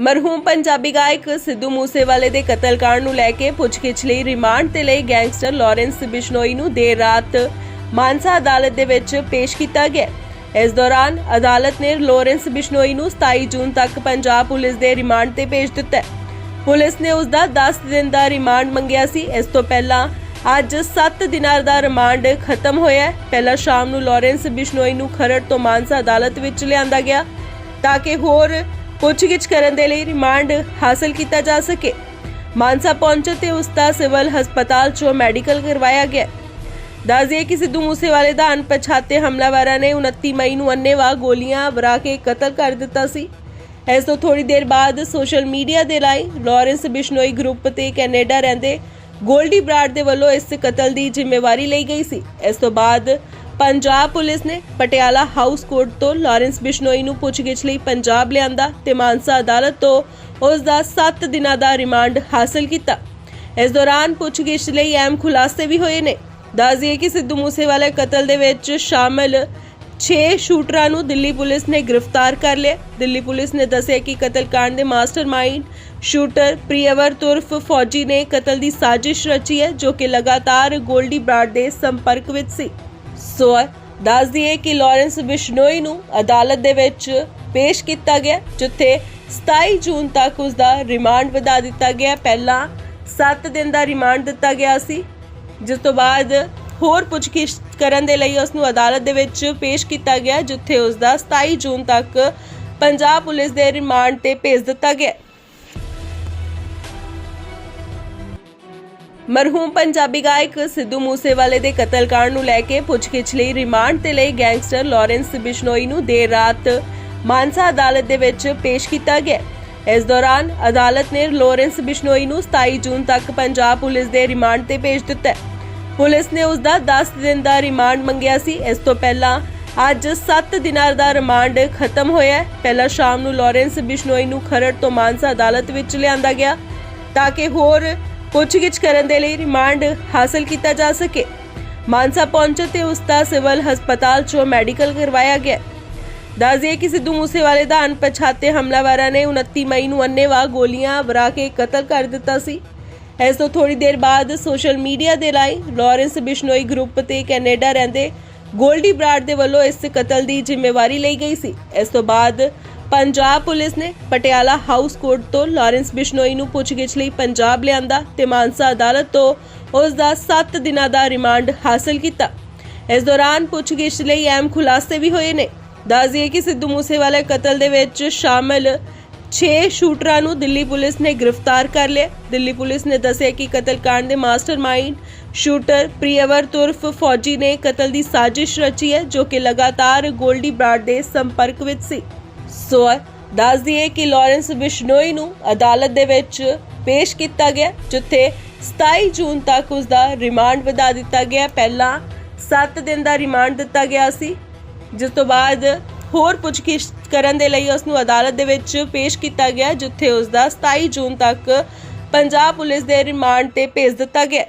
ਮਰਹੂਮ ਪੰਜਾਬੀ ਗਾਇਕ ਸਿੱਧੂ ਮੂਸੇਵਾਲੇ ਦੇ ਕਤਲकांड ਨੂੰ ਲੈ ਕੇ ਪੁੱਛਗਿੱਛ ਲਈ ਰਿਮਾਂਡ ਤੇ ਲਈ ਗੈਂਗਸਟਰ ਲਾਰੈਂਸ ਬਿਸ਼ਨੋਈ ਨੂੰ ਦੇਰ ਰਾਤ ਮਾਨਸਾ ਅਦਾਲਤ ਦੇ ਵਿੱਚ ਪੇਸ਼ ਕੀਤਾ ਗਿਆ। ਇਸ ਦੌਰਾਨ ਅਦਾਲਤ ਨੇ ਲਾਰੈਂਸ ਬਿਸ਼ਨੋਈ ਨੂੰ 27 ਜੂਨ ਤੱਕ ਪੰਜਾਬ ਪੁਲਿਸ ਦੇ ਰਿਮਾਂਡ ਤੇ ਭੇਜ ਦਿੱਤਾ। ਪੁਲਿਸ ਨੇ ਉਸ ਦਾ 10 ਦਿਨ ਦਾ ਰਿਮਾਂਡ ਮੰਗਿਆ ਸੀ। ਇਸ ਤੋਂ ਪਹਿਲਾਂ ਅੱਜ 7 ਦਿਨਾਂ ਦਾ ਰਿਮਾਂਡ ਖਤਮ ਹੋਇਆ। ਪਹਿਲਾਂ ਸ਼ਾਮ ਨੂੰ ਲਾਰੈਂਸ ਬਿਸ਼ਨੋਈ ਨੂੰ ਖਰੜ ਤੋਂ ਮਾਨਸਾ ਅਦਾਲਤ ਵਿੱਚ ਲਿਆਂਦਾ ਗਿਆ ਤਾਂ ਕਿ ਹੋਰ ਪੁੱਛਗਿੱਛ ਕਰਨ ਦੇ ਲਈ ਰਿਮਾਂਡ ਹਾਸਲ ਕੀਤਾ ਜਾ ਸਕੇ। ਮਾਨਸਾ ਪਹੁੰਚੇ ਤੇ ਉਸ ਦਾ ਸਿਵਲ ਹਸਪਤਾਲ 'ਚੋਂ ਮੈਡੀਕਲ ਕਰਵਾਇਆ ਗਿਆ। ਦੱਸ ਕਿ ਸਿੱਧੂ ਮੂਸੇਵਾਲੇ ਦਾ ਅਣਪਛਾਤੇ ਹਮਲਾਵਰਾਂ ਨੇ 29 ਮਈ ਨੂੰ ਅੰਨੇਵਾਹ ਗੋਲੀਆਂ ਵਰਾ ਕੇ ਕਤਲ ਕਰ ਦਿੱਤਾ ਸੀ। ਇਸ ਤੋਂ ਥੋੜੀ ਦੇਰ ਬਾਅਦ ਸੋਸ਼ਲ ਮੀਡੀਆ ਦੇ ਰਾਹੀਂ ਲਾਰੈਂਸ ਬਿਸ਼ਨੋਈ ਗਰੁੱਪ ਤੇ ਕੈਨੇਡਾ ਰਹਿੰਦੇ ਗੋਲਡੀ ਬਰਾਡ ਦੇ ਵੱਲੋਂ ਇਸ ਕਤਲ ਦੀ ਜ਼ਿੰਮੇਵਾਰੀ ਲਈ ਗਈ ਸੀ। ਇਸ ਤੋਂ ਬਾਅਦ ਪੰਜਾਬ ਪੁਲਿਸ ਨੇ ਪਟਿਆਲਾ ਹਾਊਸ ਕੋਰਟ ਤੋਂ ਲਾਰੈਂਸ ਬਿਸ਼ਨੋਈ ਨੂੰ ਪੁੱਛਗਿੱਛ ਲਈ ਪੰਜਾਬ ਲਿਆਂਦਾ ਤੇ ਮਾਨਸਾ ਅਦਾਲਤ ਤੋਂ ਉਸ ਦਾ 7 ਦਿਨਾਂ ਦਾ ਰਿਮਾਂਡ ਹਾਸਲ ਕੀਤਾ। ਇਸ ਦੌਰਾਨ ਪੁੱਛਗਿੱਛ ਲਈ ਅਹਿਮ ਖੁਲਾਸੇ ਵੀ ਹੋਏ ਨੇ। ਦੱਸਦੀਏ ਕਿ ਸਿੱਧੂ ਮੂਸੇਵਾਲੇ ਕਤਲ ਦੇ ਵਿੱਚ ਸ਼ਾਮਲ 6 ਸ਼ੂਟਰਾਂ ਨੂੰ ਦਿੱਲੀ ਪੁਲਿਸ ਨੇ ਗ੍ਰਿਫਤਾਰ ਕਰ ਲਿਆ। ਦਿੱਲੀ ਪੁਲਿਸ ਨੇ ਦੱਸਿਆ ਕਿ ਕਤਲकांड ਦੇ ਮਾਸਟਰਮਾਈਂਡ ਸ਼ੂਟਰ ਪ੍ਰੀਅਵਰ ਤੁਰਫ ਫੌਜੀ ਨੇ ਕਤਲ ਦੀ ਸਾਜ਼ਿਸ਼ ਰਚੀ ਹੈ, ਜੋ ਕਿ ਲਗਾਤਾਰ ਗੋਲਡੀ ਬਰਾਡ ਦੇ ਸੰਪਰਕ ਵਿੱਚ ਸੀ। ਸੋ ਦੱਸ ਦਈਏ ਕਿ ਲਾਰੈਂਸ ਬਿਸ਼ਨੋਈ ਨੂੰ ਅਦਾਲਤ ਦੇ ਵਿੱਚ ਪੇਸ਼ ਕੀਤਾ ਗਿਆ, ਜਿੱਥੇ 27 ਜੂਨ ਤੱਕ ਉਸ ਦਾ ਰਿਮਾਂਡ ਵਧਾ ਦਿੱਤਾ ਗਿਆ। ਪਹਿਲਾਂ 7 ਦਿਨ ਦਾ ਰਿਮਾਂਡ ਦਿੱਤਾ ਗਿਆ ਸੀ, ਜਿਸ ਤੋਂ ਬਾਅਦ ਹੋਰ ਪੁੱਛਗਿੱਛ ਕਰਨ ਦੇ ਲਈ ਉਸ ਨੂੰ ਅਦਾਲਤ ਦੇ ਵਿੱਚ ਪੇਸ਼ ਕੀਤਾ ਗਿਆ, ਜਿੱਥੇ ਉਸ ਦਾ 27 ਜੂਨ ਤੱਕ ਪੰਜਾਬ ਪੁਲਿਸ ਦੇ ਰਿਮਾਂਡ ਤੇ ਭੇਜ ਦਿੱਤਾ ਗਿਆ। ਮਰਹੂਮ ਪੰਜਾਬੀ ਗਾਇਕ ਸਿੱਧੂ ਮੂਸੇਵਾਲੇ ਦੇ ਕਤਲकांड ਨੂੰ ਲੈ ਕੇ ਪੁੱਛਗਿੱਛ ਲਈ ਰਿਮਾਂਡ ਤੇ ਲਈ ਗੈਂਗਸਟਰ ਲਾਰੈਂਸ ਬਿਸ਼ਨੋਈ ਨੂੰ ਦੇਰ ਰਾਤ ਮਾਨਸਾ ਅਦਾਲਤ ਦੇ ਵਿੱਚ ਪੇਸ਼ ਕੀਤਾ ਗਿਆ। ਇਸ ਦੌਰਾਨ ਅਦਾਲਤ ਨੇ ਲਾਰੈਂਸ ਬਿਸ਼ਨੋਈ ਨੂੰ 27 ਜੂਨ ਤੱਕ ਪੰਜਾਬ ਪੁਲਿਸ ਦੇ ਰਿਮਾਂਡ ਤੇ ਭੇਜ ਦਿੱਤਾ। ਪੁਲਿਸ ਨੇ ਉਸ ਦਾ 10 ਦਿਨ ਦਾ ਰਿਮਾਂਡ ਮੰਗਿਆ ਸੀ। ਇਸ ਤੋਂ ਪਹਿਲਾਂ ਅੱਜ 7 ਦਿਨਾਂ ਦਾ ਰਿਮਾਂਡ ਖਤਮ ਹੋਇਆ ਹੈ। ਪਹਿਲਾਂ ਸ਼ਾਮ ਨੂੰ ਲਾਰੈਂਸ ਬਿਸ਼ਨੋਈ ਨੂੰ ਖਰੜ ਤੋਂ ਮਾਨਸਾ ਅਦਾਲਤ ਵਿੱਚ ਲਿਆਂਦਾ ਗਿਆ ਤਾਂ ਕਿ ਹੋਰ ਪੁੱਛਗਿੱਛ ਕਰਨ ਦੇ ਲਈ ਰਿਮਾਂਡ ਹਾਸਲ ਕੀਤਾ ਜਾ ਸਕੇ। ਮਾਨਸਾ ਪਹੁੰਚੇ ਤੇ ਉਸ ਦਾ ਸਿਵਲ ਹਸਪਤਾਲ 'ਚੋਂ ਮੈਡੀਕਲ ਕਰਵਾਇਆ ਗਿਆ। ਦੱਸ ਦਈਏ ਕਿ ਸਿੱਧੂ ਮੂਸੇਵਾਲੇ ਦਾ ਅਣਪਛਾਤੇ ਹਮਲਾਵਰਾਂ ਨੇ 29 ਮਈ ਨੂੰ ਅੰਨੇਵਾਹ ਗੋਲੀਆਂ ਵਰਾ ਕੇ ਕਤਲ ਕਰ ਦਿੱਤਾ ਸੀ। ਇਸ ਤੋਂ ਥੋੜੀ ਦੇਰ ਬਾਅਦ ਸੋਸ਼ਲ ਮੀਡੀਆ ਦੇ ਰਾਹੀਂ ਲਾਰੈਂਸ ਬਿਸ਼ਨੋਈ ਗਰੁੱਪ ਤੇ ਕੈਨੇਡਾ ਰਹਿੰਦੇ ਗੋਲਡੀ ਬਰਾਡ ਦੇ ਵੱਲੋਂ ਇਸ ਕਤਲ ਦੀ ਜ਼ਿੰਮੇਵਾਰੀ ਲਈ ਗਈ ਸੀ। ਇਸ ਤੋਂ ਬਾਅਦ ਪੰਜਾਬ ਪੁਲਿਸ ਨੇ ਪਟਿਆਲਾ ਹਾਊਸ ਕੋਰਟ ਤੋਂ ਲਾਰੈਂਸ ਬਿਸ਼ਨੋਈ ਨੂੰ ਪੁੱਛਗਿੱਛ ਲਈ ਪੰਜਾਬ ਲਿਆਂਦਾ ਤੇ ਮਾਨਸਾ ਅਦਾਲਤ ਤੋਂ ਉਸ ਦਾ 7 ਦਿਨਾਂ ਦਾ ਰਿਮਾਂਡ ਹਾਸਲ ਕੀਤਾ। ਇਸ ਦੌਰਾਨ ਪੁੱਛਗਿੱਛ ਲਈ ਅਹਿਮ ਖੁਲਾਸੇ ਵੀ ਹੋਏ ਨੇ। ਦੱਸ ਦਈਏ ਕਿ ਸਿੱਧੂ ਮੂਸੇਵਾਲੇ ਕਤਲ ਦੇ ਵਿੱਚ ਸ਼ਾਮਲ 6 ਸ਼ੂਟਰਾਂ ਨੂੰ ਦਿੱਲੀ ਪੁਲਿਸ ਨੇ ਗ੍ਰਿਫਤਾਰ ਕਰ ਲਿਆ। ਦਿੱਲੀ ਪੁਲਿਸ ਨੇ ਦੱਸਿਆ ਕਿ ਕਤਲकांड ਦੇ ਮਾਸਟਰਮਾਈਂਡ ਸ਼ੂਟਰ ਪ੍ਰੀਅਵਰ ਤੁਰਫ ਫੌਜੀ ਨੇ ਕਤਲ ਦੀ ਸਾਜ਼ਿਸ਼ ਰਚੀ ਹੈ, ਜੋ ਕਿ ਲਗਾਤਾਰ ਗੋਲਡੀ ਬਰਾਡ ਦੇ ਸੰਪਰਕ ਵਿੱਚ ਸੀ। ਸੋ ਦੱਸ ਦਈਏ ਕਿ ਲਾਰੈਂਸ ਬਿਸ਼ਨੋਈ ਨੂੰ ਅਦਾਲਤ ਦੇ ਵਿੱਚ ਪੇਸ਼ ਕੀਤਾ ਗਿਆ, ਜਿੱਥੇ 27 ਜੂਨ ਤੱਕ ਉਸ ਦਾ ਰਿਮਾਂਡ ਵਧਾ ਦਿੱਤਾ ਗਿਆ। ਪਹਿਲਾਂ 7 ਦਿਨ ਦਾ ਰਿਮਾਂਡ ਦਿੱਤਾ ਗਿਆ ਸੀ, ਜਿਸ ਤੋਂ ਬਾਅਦ ਹੋਰ ਪੁੱਛਗਿੱਛ ਕਰਨ ਦੇ ਲਈ ਉਸ ਨੂੰ ਅਦਾਲਤ ਦੇ ਵਿੱਚ ਪੇਸ਼ ਕੀਤਾ ਗਿਆ, ਜਿੱਥੇ ਉਸ ਦਾ 27 ਜੂਨ ਤੱਕ ਪੰਜਾਬ ਪੁਲਿਸ ਦੇ ਰਿਮਾਂਡ ਤੇ ਭੇਜ ਦਿੱਤਾ ਗਿਆ।